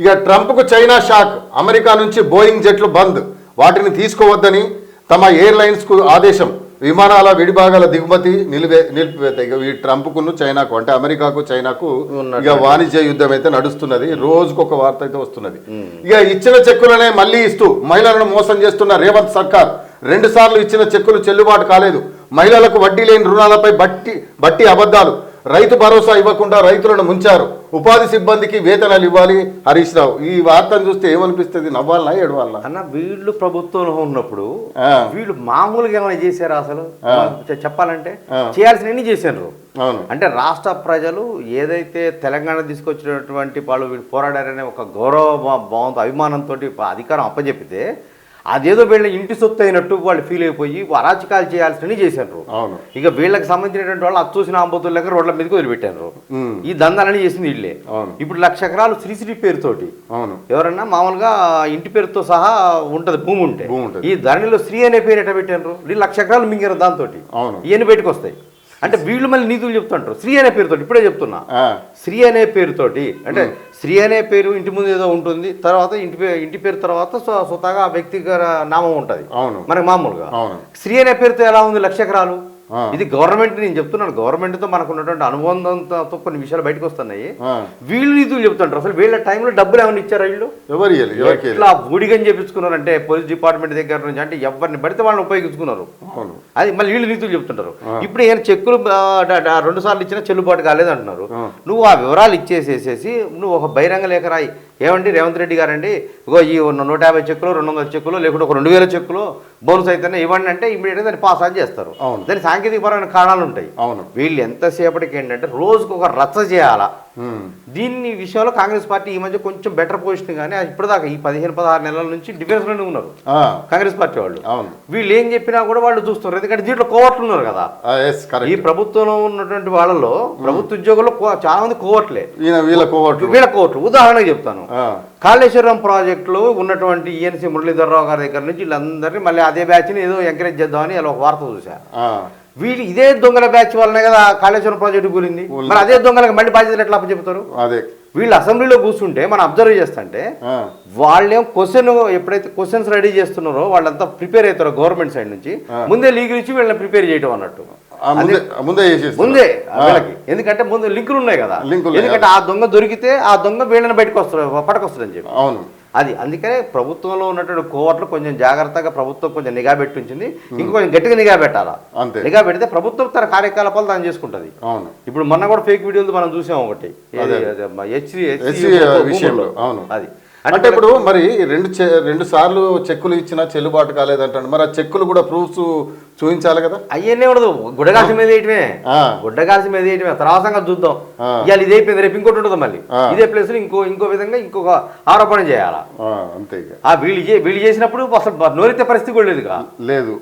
ఇక ట్రంప్కు China shock America నుంచి బోయింగ్ జెట్లు బంద్. వాటిని తీసుకోవద్దని తమ ఎయిర్లైన్స్కు ఆదేశం. విమానాల విడిభాగాల దిగుమతి నిలివే నిలిపివేత. ఇక ఈ ట్రంప్కును చైనాకు అంటే అమెరికాకు చైనాకు ఇక వాణిజ్య యుద్ధం అయితే నడుస్తున్నది. రోజుకు ఒక వార్త అయితే వస్తున్నది. ఇక ఇచ్చిన చెక్కులనే మళ్ళీ ఇస్తూ మహిళలను మోసం చేస్తున్న రేవంత్ సర్కార్. రెండు సార్లు ఇచ్చిన చెక్కులు చెల్లుబాటు కాలేదు. మహిళలకు వడ్డీ లేని రుణాలపై బట్టి బట్టి అబద్ధాలు. రైతు భరోసా ఇవ్వకుండా రైతులను ముంచారు. ఉపాధి సిబ్బందికి వేతనాలు ఇవ్వాలి. హరీష్ రావు ఈ వార్తను చూస్తే ఏమనిపిస్తుంది? నవ్వాలనా ఏడవాలనా? అన్న వీళ్ళు ప్రభుత్వంలో ఉన్నప్పుడు. వీళ్ళు మామూలుగా ఏమైనా చేశారా అసలు? చెప్పాలంటే. చేయాల్సినవి చేశారు. అంటే రాష్ట్ర ప్రజలు ఏదైతే తెలంగాణ తీసుకొచ్చినటువంటి వాళ్ళు వీళ్ళు పోరాడారనే ఒక గౌరవ భావంతో అభిమానంతో అధికారం అప్పచెప్పితే అదేదో వీళ్ళ ఇంటి సొత్తు అయినట్టు వాళ్ళు ఫీల్ అయిపోయి అరాచకాలు చేయాల్సినవి చేశారు. అవును. ఇక వీళ్ళకి సంబంధించినటువంటి వాళ్ళు అచ్చూసిన ఆంబోతుల లెక్క రోడ్ల మీదకి వదిలిపెట్టారు. ఈ దందాలని చేసింది వీళ్ళే. అవును. ఇప్పుడు లక్ష ఎకరాలు శ్రీశ్రీ పేరుతోటి అవును. ఎవరన్నా మామూలుగా ఇంటి పేరుతో సహా ఉంటది భూమి ఉంటే. ఈ ధరణిలో శ్రీ అనే పేరు ఎట్ట పెట్టారు వీళ్ళు లక్ష ఎకరాలు మింగారు దాంతో అవును. ఇవన్నీ బయటకు వస్తాయి. అంటే వీళ్ళు మళ్ళీ నీతులు చెప్తుంటారు. శ్రీ అనే పేరుతోటి ఇప్పుడే చెప్తున్నా. శ్రీ అనే పేరుతోటి అంటే శ్రీ అనే పేరు ఇంటి ముందు ఏదో ఉంటుంది తర్వాత ఇంటి పేరు ఇంటి పేరు తర్వాత స్వ- స్వతహాగా ఆ వ్యక్తిగత నామం ఉంటుంది. అవును. మనకి మామూలుగా. అవును. శ్రీ అనే పేరుతో ఎలా ఉంది లక్ష ఎకరాలు? ఆ. ఇది గవర్నమెంట్ నేను చెప్తున్నాను గవర్నమెంట్తో మనకు ఉన్నటువంటి అనుబంధంతో కొన్ని విషయాలు బయటకు వస్తున్నాయి. వీళ్ళు నీతులు చెప్తుంటారు అసలు వీళ్ళ టైంలో డబ్బులు ఏమైనా ఇచ్చారా వీళ్ళు? ఎవరు? ఇట్లా బూడిగని చేపించుకున్నారంటే పోలీస్ డిపార్ట్మెంట్ దగ్గర నుంచి అంటే ఎవరిని పడితే వాళ్ళని ఉపయోగించుకున్నారు. అది మళ్ళీ వీళ్ళు నీతులు చెప్తుంటారు ఇప్పుడు ఏమైనా చెక్కులు రెండు సార్లు ఇచ్చినా చెల్లుబాటు కాలేదు అంటున్నారు. నువ్వు ఆ వివరాలు ఇచ్చేసేసేసి నువ్వు ఒక బహిరంగ లేఖ రాయి. ఏమండి రేవంత్ రెడ్డి గారండి? ఇగో ఈ నూట యాభై చెక్కులు రెండు వందల చెక్కులు లేకుంటే ఒక రెండు వేల చెక్కులు బోనస్ అయితేనే ఇవ్వండి అంటే ఇమీడియట్గా దాన్ని పాస్ ఆన్ చేస్తారు. అవును. సాంకేతికపరమైన కారణాలు ఉంటాయి. అవును. వీళ్ళు ఎంతసేపటికి ఏంటంటే రోజుకు ఒక రచ్చ చేయాలా. దీన్ని విషయంలో కాంగ్రెస్ పార్టీ ఈ మధ్య కొంచెం బెటర్ పొజిషన్ కానీ ఇప్పటిదాకా ఈ పదిహేను పదహారు నెలల నుంచి డిఫెన్స్లోనే ఉన్నారు. కాంగ్రెస్ పార్టీ వాళ్ళు. అవును. వీళ్ళు ఏం చెప్పినా కూడా వాళ్ళు చూస్తున్నారు. ఎందుకంటే దీంట్లో కోవట్లు ఉన్నారు కదా. ఈ ప్రభుత్వంలో ఉన్నటువంటి వాళ్ళలో ప్రభుత్వ ఉద్యోగుల్లో చాలా మంది కోవట్లే వీళ్ళ కోవట్లు వీళ్ళ కోవట్లు ఉదాహరణకు చెప్తాను. కాళేశ్వరం ప్రాజెక్టులో ఉన్నటువంటి ఈఎన్సీ మురళీధరరావు గారి దగ్గర నుంచి వీళ్ళందరినీ మళ్ళీ అదే బ్యాచ్ని ఏదో ఎంకరేజ్ చేద్దామని ఇలా ఒక వార్త చూసా వీళ్ళు ఇదే దొంగల బ్యాచ్ వల్లనే కదా కాళేశ్వరం ప్రాజెక్టు కూలింది. మరి అదే దొంగలకు మళ్ళీ బాధ్యతలు ఎట్లా చెప్తారు అదే. వీళ్ళు అసెంబ్లీలో కూర్చుంటే మనం అబ్జర్వ్ చేస్తుంటే వాళ్ళేం క్వశ్చన్ ఎప్పుడైతే క్వశ్చన్స్ రెడీ చేస్తున్నారో వాళ్ళంతా ప్రిపేర్ అవుతారో గవర్నమెంట్ సైడ్ నుంచి. ముందే లీగల్ ఇచ్చి వీళ్ళని ప్రిపేర్ చేయడం అన్నట్టు. ముందే ముందే వీళ్ళకి. ఎందుకంటే ముందు లింకులు ఉన్నాయి కదా. ఎందుకంటే ఆ దొంగ దొరికితే ఆ దొంగ వీళ్ళని బయటకు వస్తారు పట్టుకొస్తారని చెప్పి. అవును. అది అందుకనే ప్రభుత్వంలో ఉన్నటువంటి కోవట్లు కొంచెం జాగ్రత్తగా ప్రభుత్వం కొంచెం నిఘా పెట్టి ఉంచింది ఇంకొంచెం గట్టిగా నిఘా పెట్టాలా అంతే నిఘా పెడితే ప్రభుత్వం తన కార్యకలాపాలు దాన్ని చేసుకుంటది అవును ఇప్పుడు మొన్న కూడా ఫేక్ వీడియోలు మనం చూసాం ఒకటి అదే. హెచ్సి ఎస్సీ విషయంలో అవును అది అంటే ఇప్పుడు మరి రెండు రెండు సార్లు చెక్కులు ఇచ్చినా చెల్లుబాటు కాలేదంటాడు మరి ఆ చెక్కులు కూడా ప్రూఫ్స్ చూపించాలి కదా? అయ్యనే ఉండదు. గుడ్డగాసి మీద వేయటమే. ఆ, గుడ్డగాసి మీద వేయటమే. తర్వాత చూద్దాం. ఇవాళ ఇది అయిపోయింది. రేపు ఇంకోటి ఉంటుంది మళ్ళీ. ఇదే ప్లేస్లో ఇంకో ఇంకో విధంగా ఇంకొక ఆరోపణ చేయాలా? అంతే ఆ వీళ్ళు వీళ్ళు చేసినప్పుడు అసలు నోరెత్తే పరిస్థితి కూడా లేదుగా. లేదు.